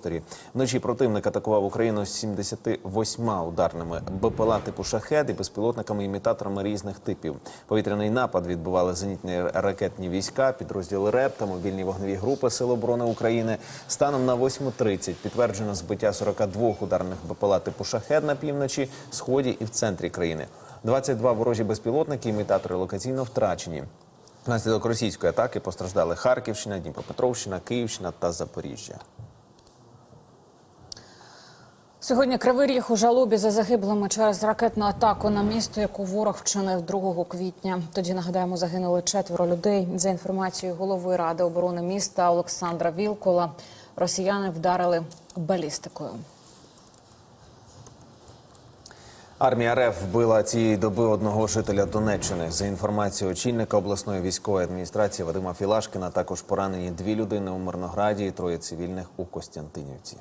просторі. Вночі противник атакував Україну з 78 ударними БПЛА типу шахед і безпілотниками імітаторами різних типів. Повітряний напад відбували зенітні ракетні війська, підрозділи РЕП та мобільні вогневі групи Сил оборони України. Станом на 8.30 підтверджено збиття 42 ударних БПЛА типу шахед на півночі, сході і в центрі країни. 22 ворожі безпілотники, імітатори локаційно втрачені. Внаслідок російської атаки постраждали Харківщина, Дніпропетровщина, Київщина та Запоріжжя. Сьогодні Кривий Ріг у жалобі за загиблими через ракетну атаку на місто, яку ворог вчинив 2 квітня. Тоді нагадаємо, загинули четверо людей. За інформацією голови ради оборони міста Олександра Вілкола, росіяни вдарили балістикою. Армія РФ вбила цієї доби одного жителя Донеччини. За інформацією очільника обласної військової адміністрації Вадима Філашкіна, також поранені дві людини у Мирнограді і троє цивільних у Костянтинівці.